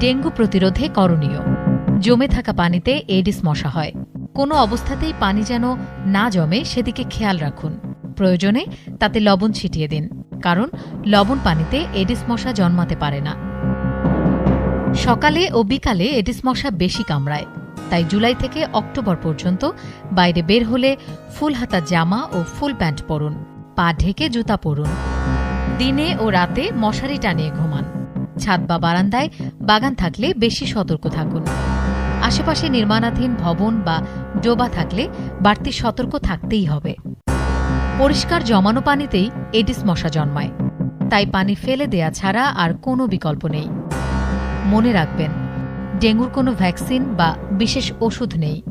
Dengue প্রতিরোধে করণীয়। জমে থাকা পানিতে এডিস মশা হয়। কোনো অবস্থাতেই পানি যেন না জমে সেদিকে খেয়াল রাখুন। প্রয়োজনে তাতে লবণ ছিটিয়ে দিন, কারণ লবণ পানিতে এডিস মশা জন্মাতে পারে না। সকালে ও বিকালে এডিস মশা বেশি কামড়ায়, তাই জুলাই থেকে অক্টোবর পর্যন্ত বাইরে বের হলে ফুল হাতা জামা ও ফুল প্যান্ট পরুন, পা ঢেকে জুতা পরুন। দিনে ও রাতে মশারি টানিয়ে ঘুমান। ছাদ বা বারান্দায় বাগান থাকলে বেশি সতর্ক থাকুন। আশেপাশে নির্মাণাধীন ভবন বা ডোবা থাকলে বাড়তি সতর্ক থাকতেই হবে। পরিষ্কার জমানো পানিতেই এডিস মশা জন্মায়। তাই পানি ফেলে দেয়া ছাড়া আর কোনো বিকল্প নেই। মনে রাখবেন, ডেঙ্গুর কোনো ভ্যাকসিন বা বিশেষ ওষুধ নেই।